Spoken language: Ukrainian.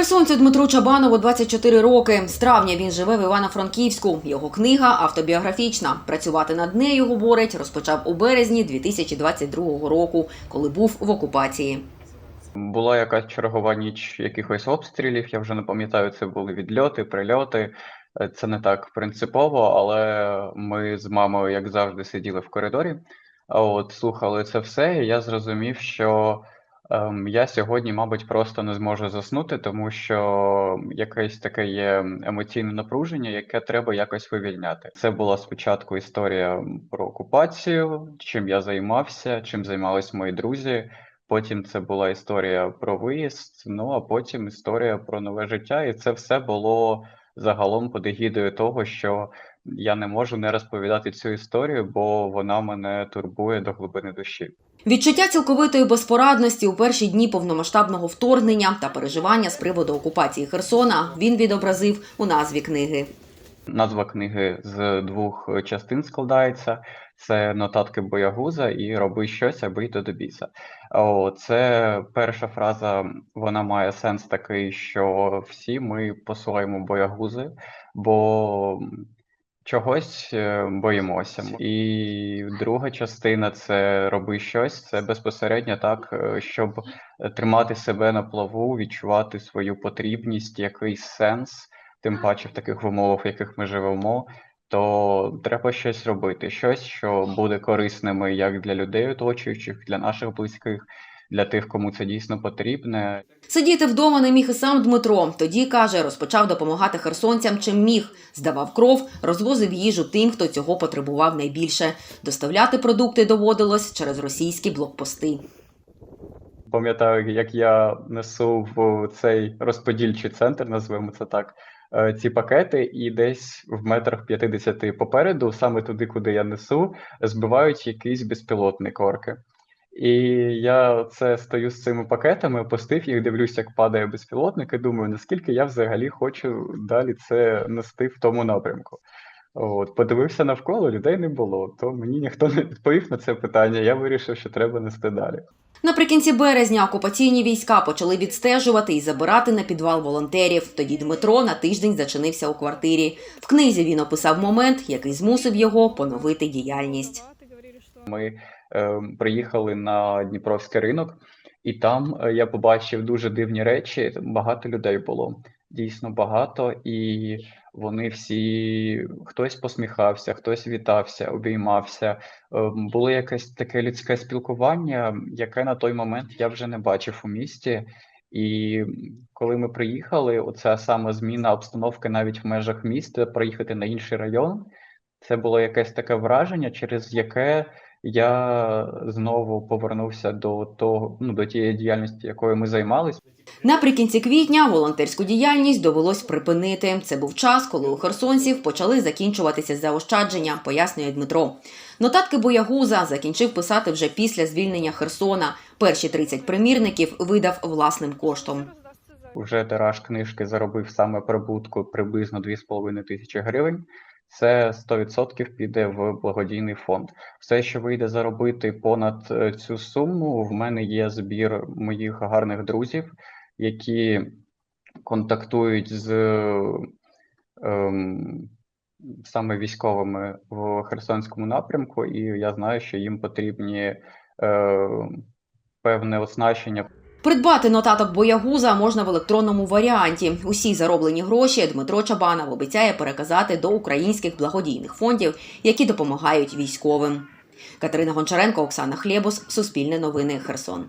Херсонцю Дмитру Чабанову 24 роки. З травня він живе в Івано-Франківську. Його книга автобіографічна. Працювати над нею, говорить, розпочав у березні 2022 року, коли був в окупації. Була якась чергова ніч якихось обстрілів, я вже не пам'ятаю, це були відльоти, прильоти. Це не так принципово, але ми з мамою, як завжди, сиділи в коридорі, от слухали це все, і я зрозумів, що ем, я сьогодні, мабуть, просто не зможу заснути, тому що якесь таке є емоційне напруження, яке треба якось вивільняти. Це була спочатку історія про окупацію, чим я займався, чим займались мої друзі. Потім це була історія про виїзд, ну а потім історія про нове життя, і це все було загалом під егідою того, що я не можу не розповідати цю історію, бо вона мене турбує до глибини душі. Відчуття цілковитої безпорадності у перші дні повномасштабного вторгнення та переживання з приводу окупації Херсона він відобразив у назві книги. Назва книги з двох частин складається: це нотатки боягуза і роби щось, аби йти до біса. О, це перша фраза, вона має сенс такий, що всі ми посилаємо боягузи, бо чогось е, боїмося. І друга частина це роби щось. Це безпосередньо так, е, щоб тримати себе на плаву, відчувати свою потрібність, якийсь сенс тим паче в таких умовах, в яких ми живемо, то треба щось робити, щось, що буде корисними як для людей оточуючих, для наших близьких, для тих, кому це дійсно потрібне. Сидіти вдома не міг і сам Дмитро. Тоді каже, розпочав допомагати херсонцям, чим міг. Здавав кров, розвозив їжу тим, хто цього потребував найбільше. Доставляти продукти доводилось через російські блокпости. Пам'ятаю, як я несу в цей розподільчий центр, назвемо це так. Е, Ці пакети, і десь в метрах 50 попереду, саме туди, куди я несу, збивають якісь безпілотні корки. І я це стою з цими пакетами, опустив їх, дивлюсь, як падає безпілотник, і думаю, наскільки я взагалі хочу далі це нести в тому напрямку. От, подивився навколо, людей не було, то мені ніхто не відповів на це питання. Я вирішив, що треба нести далі. Наприкінці березня окупаційні війська почали відстежувати і забирати на підвал волонтерів. Тоді Дмитро на тиждень зачинився у квартирі. В книзі він описав момент, який змусив його поновити діяльність. Ми е, приїхали на Дніпровський ринок, і там е, я побачив дуже дивні речі. Багато людей було, дійсно багато, і вони всі хтось посміхався, хтось вітався, обіймався. Е, було якесь таке людське спілкування, яке на той момент я вже не бачив у місті. І коли ми приїхали, оця саме зміна обстановки навіть в межах міста, проїхати на інший район, це було якесь таке враження, через яке я знову повернувся до того, ну до тієї діяльності, якою ми займалися. Наприкінці квітня волонтерську діяльність довелось припинити. Це був час, коли у херсонців почали закінчуватися заощадження, пояснює Дмитро. Нотатки боягуза закінчив писати вже після звільнення Херсона. Перші 30 примірників видав власним коштом. Уже тираж книжки заробив саме прибутку приблизно 2,5 тисячі гривень. Це 100% піде в благодійний фонд. Все, що вийде заробити понад е, цю суму, в мене є збір моїх гарних друзів, які контактують з ем, саме військовими в Херсонському напрямку, і я знаю, що їм потрібні е, певне оснащення Придбати нотаток боягуза можна в електронному варіанті. Усі зароблені гроші Дмитро Чабанов обіцяє переказати до українських благодійних фондів, які допомагають військовим. Катерина Гончаренко, Оксана Хлєбус, Суспільне новини, Херсон.